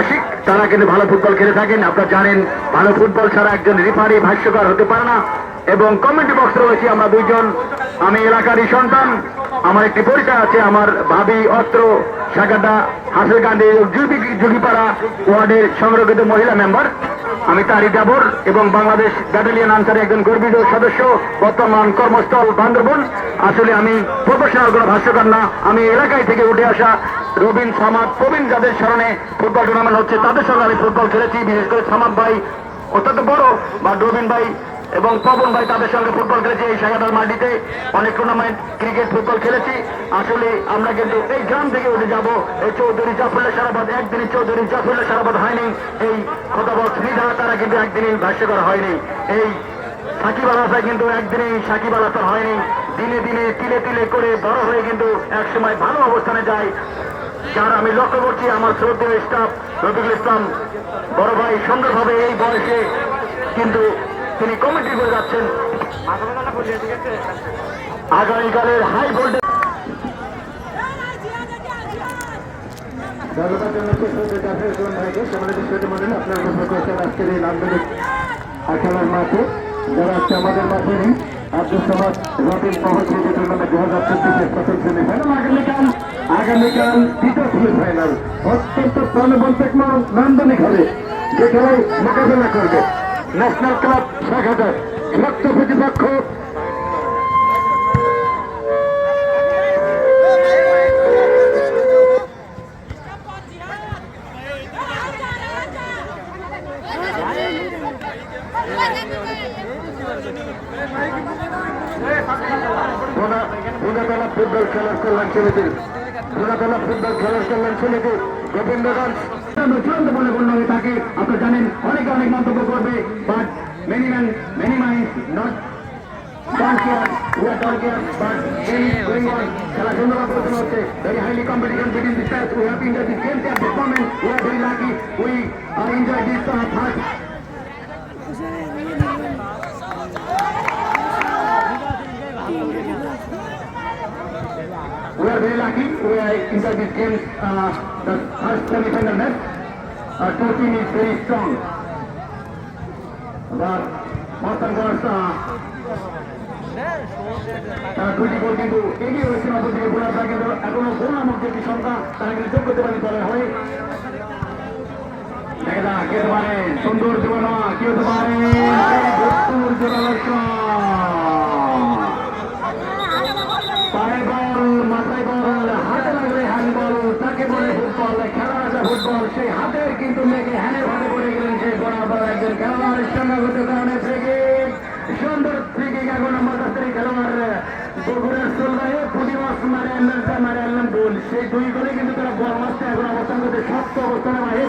আশিক তারা কিন্তু ভালো ফুটবল খেলে থাকেন। আপনারা জানেন, ভালো ফুটবল ছাড়া একজন রিফারি ভাষ্যকার হতে পারে না। এবং কমেন্ট্রি বক্স রয়েছে আমরা দুইজন। আমি এলাকারই সন্তান, আমার একটি পরিচয় আছে, আমার ভাবি অস্ত্র শাখাটা হাসিলকান্দি জুগিপাড়া ওয়ার্ডের সংরক্ষিত মহিলা মেম্বার আমি তারই ডাবর এবং বাংলাদেশ ব্যাটালিয়ন আনসারের একজন গর্বিত সদস্য, বর্তমান কর্মস্থল বান্দরবন। আসলে আমি প্রফেশনাল কোনো ভাষ্যকার না, আমি এলাকায় থেকে উঠে আসা রবিন সামাদ, প্রবীণ যাদের স্মরণে ফুটবল টুর্নামেন্ট হচ্ছে, তাদের সঙ্গে আমি ফুটবল খেলেছি, বিশেষ করে সামাদ ভাই, অত্যন্ত বড়, বা রবিন ভাই এবং পবন ভাই তাদের সঙ্গে ফুটবল খেলেছি, এই সাগাটার মাটিতে অনেক টুর্নামেন্ট ক্রিকেট ফুটবল খেলেছি। আসলে আমরা কিন্তু এই গ্রাম থেকে উঠে যাব, এই চৌধুরী জাফরুল্লাহ সারাবাদ একদিনই চৌধুরী জাফরুল্লাহ সারাবাদ হয়নি, এই খতাবত নিধা তারা কিন্তু একদিনই ভাষ্যকর হয়নি। এই সাকিব আল হাসান কিন্তু একদিনই সাকিব আল হাসান হয়নি। দিনে দিনে তিলে তিলে করে বড় হয়ে কিন্তু একসময় ভালো অবস্থানে যায়। যার আমি লক্ষ্য করছি আমার শ্রদ্ধেয় স্টাফ রফিকুল ইসলাম বড় ভাই সুন্দর সুন্দরভাবে এই বয়সে কিন্তু তিনি কমিটি করে যাচ্ছেন। আগামীকালের হাই ভোল্টেজ মাঠে আমাদের আগামীকাল আগামীকাল সেমিফাইনাল অত্যন্ত প্রাণবন্তক নান্দনিক হবে। যে খেলায় মোকাবেলা করবে। ন্যাশনাল ক্লাব শাখাটার শক্ত প্রতিপক্ষ। ফুটবল খেলার কল্যাণ সমিতি ভুনাতলা ফুটবল খেলার কল্যাণ সমিতি গোবিন্দগঞ্জ চূড়ান্ত বলে গণ্য হয়ে থাকে আপনি জানেন অনেকে অনেক মন্তব্য করবে but many man many mind not খেলা সুন্দরভাবে পরিচালনা হচ্ছে very highly competition between this we have enjoy this at this moment we are very lucky we are enjoy this first are very lucky. We are inside this game, uh, the first semi-final match. Our two team is very strong. But Boston Girls, uh, তারা দুটি গোল কিন্তু এগিয়ে রয়েছে অপরদিকে তারা কিন্তু এখনও গোল নামক যে একটি সংখ্যা তারা কিন্তু যোগ করতে পারেনি দলের হয়ে দেখা যাক কে পারে সুন্দর জীবনা কে পারে ভরপুর জোরালো shot। পায়ে বল মাথায় বল হাতে লাগলে হ্যান্ড বল তাকে বলে ফুটবল খেলা আছে ফুটবল সেই হাতের কিন্তু মেঘে হ্যানের ভাবে পড়ে গেলেন সেই বরাবর একজন খেলোয়াড় সঙ্গত কারণে ফ্রিকিক। সুন্দর থেকে এখন দশের খেলোয়াড় বগুড়ার সোলভাই পুটি মাস মারে আনলেন মারে আনলেন গোল। সেই দুই গোলে কিন্তু তারা বল মাসটা এখন অবস্থান করতে শক্ত অবস্থানে মারে